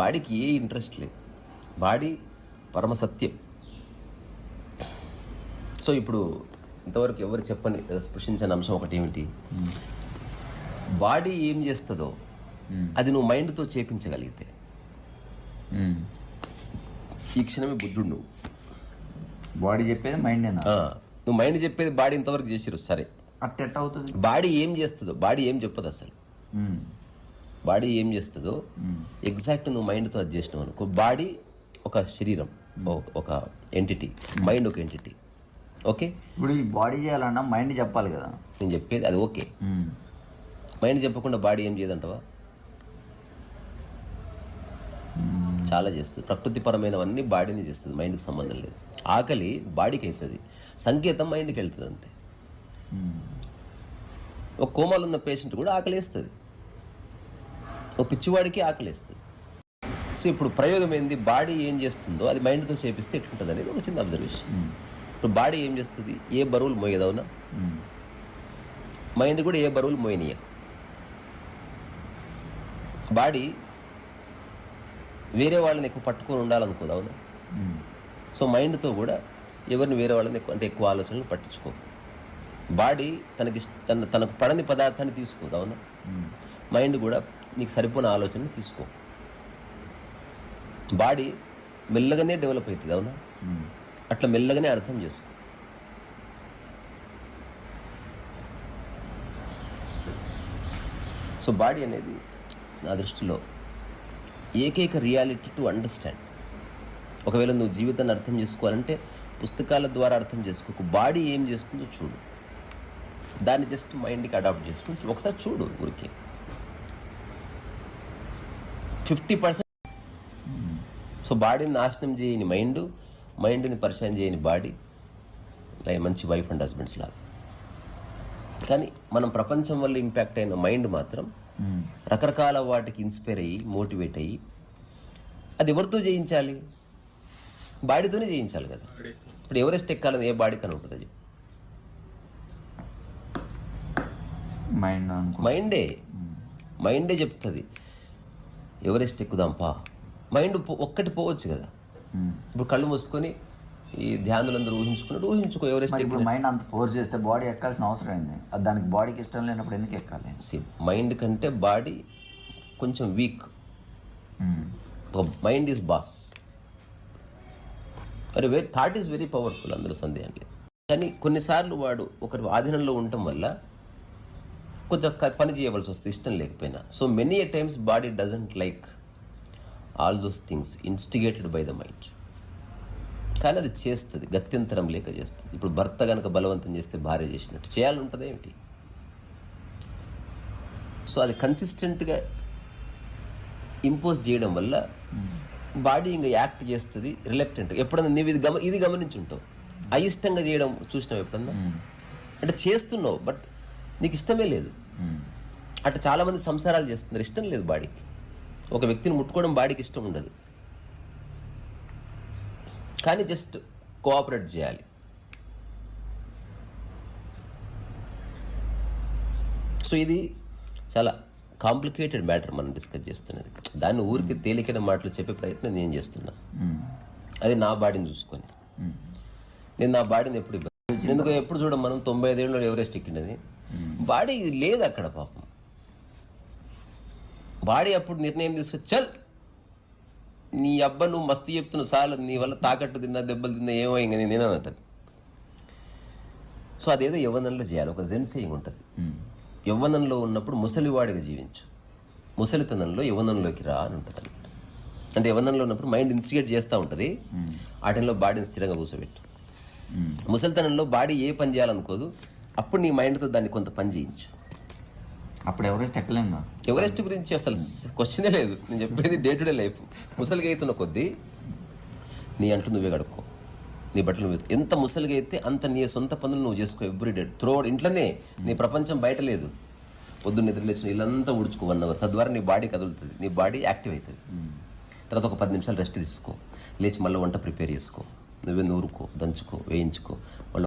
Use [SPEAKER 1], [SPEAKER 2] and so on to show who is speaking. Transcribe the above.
[SPEAKER 1] బాడీకి ఏ ఇంట్రెస్ట్ లేదు. బాడీ పరమసత్యం సో ఇప్పుడు ఇంతవరకు ఎవరు చెప్పని స్పృశించని అంశం ఒకటి ఏమిటి? బాడీ ఏం చేస్తుందో అది నువ్వు మైండ్తో చేపించగలిగితే. ఈ క్షణమే బుద్ధుడు నువ్వు.
[SPEAKER 2] బాడీ చెప్పేది మైండ్
[SPEAKER 1] నువ్వు మైండ్ చెప్పేది బాడీ ఇంతవరకు చేసిరు సరే.
[SPEAKER 2] అట్ట అవుతుంది?
[SPEAKER 1] బాడీ ఏం చేస్తుందో బాడీ ఏం చెప్పదు అసలు. బాడీ ఏం చేస్తుందో ఎగ్జాక్ట్ నువ్వు మైండ్తో అది చేసినావు అనుకో. బాడీ ఒక శరీరం ఒక- ఎంటిటీ మైండ్ ఒక ఎంటిటీ ఓకే?
[SPEAKER 2] ఇప్పుడు ఈ బాడీ చేయాలన్నా మైండ్ చెప్పాలి కదా.
[SPEAKER 1] నేను చెప్పేది అది ఓకే. మైండ్ చెప్పకుండా బాడీ ఏం చేయదంటవా? చాలా చేస్తుంది. ప్రకృతిపరమైనవన్నీ బాడీని చేస్తుంది మైండ్కి సంబంధం లేదు. ఆకలి బాడీకి అవుతుంది సంకేతం మైండ్కి వెళ్తుంది అంతే. ఒక కోమాలు ఉన్న పేషెంట్ కూడా ఆకలి వేస్తుంది. ఒక పిచ్చివాడికి ఆకలి వేస్తుంది సో ఇప్పుడు ప్రయోగం ఏంది? బాడీ ఏం చేస్తుందో అది మైండ్తో చేపిస్తే ఎట్లుంటుంది అనేది ఒక చిన్న అబ్జర్వేషన్. ఇప్పుడు బాడీ ఏం చేస్తుంది? ఏ బరువులు మోయదవునా మైండ్ కూడా ఏ బరువులు మోయనీయకు. బాడీ వేరే వాళ్ళని ఎక్కువ పట్టుకొని ఉండాలనుకోదు అవునా? సో మైండ్తో కూడా ఎవరిని వేరే వాళ్ళని ఎక్కువ అంటే ఎక్కువ ఆలోచనలు పట్టించుకో. బాడీ తనకి తన తనకు పడని పదార్థాన్ని తీసుకోదు అవునా? మైండ్ కూడా నీకు సరిపోయిన ఆలోచనని తీసుకో. బాడీ మెల్లగానే డెవలప్ అవుతుంది అవునా? అట్లా మెల్లగానే అర్థం చేసుకో. సో బాడీ అనేది నా దృష్టిలో ఏకైక రియాలిటీ టు అండర్స్టాండ్. ఒకవేళ నువ్వు జీవితాన్ని అర్థం చేసుకోవాలంటే పుస్తకాల ద్వారా అర్థం చేసుకోకు. బాడీ ఏం చేస్తుందో చూడు. దాన్ని జస్ట్ మైండ్కి అడాప్ట్ చేసుకుని ఒకసారి చూడు ఊరికే. Fifty percent. సో బాడీని నాశనం చేయని మైండ్ మైండ్ని పరిచయం చేయని బాడీ లైక్ మంచి వైఫ్ అండ్ హస్బెండ్స్ లాగా. కానీ మనం ప్రపంచం వల్ల ఇంపాక్ట్ అయిన మైండ్ మాత్రం రకరకాల వాటికి ఇన్స్పైర్ అయ్యి మోటివేట్ అయ్యి అది ఎవరితో చేయించాలి బాడీతోనే చేయించాలి కదా. ఇప్పుడు ఎవరెస్ట్ ఎక్కాలని ఏ బాడీ కని ఉంటుంది అది?
[SPEAKER 2] మైండ్
[SPEAKER 1] మైండే. మైండే చెప్తుంది. ఎవరెస్ట్ ఎక్కుదాంపా మైండ్ పో- ఒక్కటి పోవచ్చు కదా. ఇప్పుడు కళ్ళు మూసుకొని ఈ ధ్యానులందరూ ఊహించుకున్నట్టు ఊహించుకో ఎవరెస్ట్
[SPEAKER 2] ఇప్పుడు మైండ్ అంత ఫోర్స్ చేస్తే బాడీ ఎక్కాల్సిన అవసరం ఏంది? అది దానికి బాడీకి ఇష్టం లేనప్పుడు ఎందుకు ఎక్కాలి?
[SPEAKER 1] మైండ్ కంటే బాడీ కొంచెం వీక్. Mind is boss. మరి way thought is very powerful అందులో సందేహం లేదు. కానీ కొన్నిసార్లు వాడు ఒకరి ఆధీనంలో ఉండటం వల్ల కొంచెం పని చేయవలసి వస్తుంది ఇష్టం లేకపోయినా. So many a times body doesn't like all those things instigated by the mind కానీ అది చేస్తుంది గత్యంతరం లేక చేస్తుంది. ఇప్పుడు భర్త కనుక బలవంతం చేస్తే భార్య చేసినట్టు చేయాలని ఉంటుంది ఏమిటి? సో అది కన్సిస్టెంట్గా ఇంపోజ్ చేయడం వల్ల బాడీ ఇంకా యాక్ట్ చేస్తుంది రిలక్టెంట్ ఎప్పుడన్నా నీవు ఇది గమ ఇది గమనించుంటావు. అయిష్టంగా చేయడం చూసినావు ఎప్పుడన్నా? అంటే చేస్తున్నావు బట్ నీకు ఇష్టమే లేదు. అట్లా చాలామంది సంసారాలు చేస్తున్నారు. ఇష్టం లేదు బాడీకి. ఒక వ్యక్తిని ముట్టుకోవడం బాడీకి ఇష్టం ఉండదు. కానీ జస్ట్ కోఆపరేట్ చేయాలి. సో ఇది చాలా కాంప్లికేటెడ్ మ్యాటర్ మనం డిస్కస్ చేస్తున్నది. దాన్ని ఊరికి తేలికైన మాటలు చెప్పే ప్రయత్నం నేను చేస్తున్నా. అది నా బాడీని చూసుకొని. నేను నా బాడీని ఎప్పుడు ఇబ్బంది ఎందుకు ఎప్పుడు చూడం మనం తొంభై ఐదేళ్ళు ఎవరెస్ట్ ఎక్కిండని బాడీ లేదు అక్కడ పాపం. బాడీ అప్పుడు నిర్ణయం తీసుకొని చల్ నీ అబ్బ నువ్వు మస్తు చెప్తున్నావు సార్లు నీ వల్ల తాకట్టు తిన్నా దెబ్బలు తిన్నా ఏమో ఇంక నేను తిననంటది సో అదేదో యవ్వనంలో చేయాలి. ఒక జెన్ సేయింగ్ ఉంటుంది. యవ్వనంలో ఉన్నప్పుడు ముసలివాడిగా జీవించు. ముసలితనంలో యవ్వనంలోకి రా అని ఉంటుంది అనమాట అంటే యవ్వనంలో ఉన్నప్పుడు మైండ్ ఇన్స్టిగేట్ చేస్తూ ఉంటుంది. ఆ టైంలో బాడీని స్థిరంగా కూర్చోబెట్టు. ముసలితనంలో బాడీ ఏ పని చేయాలనుకోదు. అప్పుడు నీ మైండ్తో దాన్ని కొంత పని చేయించు.
[SPEAKER 2] అప్పుడు ఎవరెస్ట్ ఎక్కలేము
[SPEAKER 1] ఎవరెస్ట్ గురించి అసలు క్వశ్చనే లేదు. నేను చెప్పేది డే టు డే లైఫ్. ముసలిగా అవుతున్న కొద్దీ నీ అంటూ నువ్వే కడుక్కో. నీ బట్టలు నువ్వు. ఎంత ముసలిగా అయితే అంత నీ సొంత పనులు నువ్వు చేసుకో ఎవ్రీ డే. త్రో ఇంట్లోనే నీ ప్రపంచం బయట లేదు. పొద్దున్న నిద్ర లేచిన ఇల్లంతా ఉడుచుకో వన్ అవర్. తద్వారా నీ బాడీ కదులుతుంది. నీ బాడీ యాక్టివ్ అవుతుంది తర్వాత ఒక పది నిమిషాలు రెస్ట్ తీసుకో. లేచి మళ్ళీ వంట ప్రిపేర్ చేసుకో. నువ్వే నూరుకో దంచుకో వేయించుకో. మళ్ళీ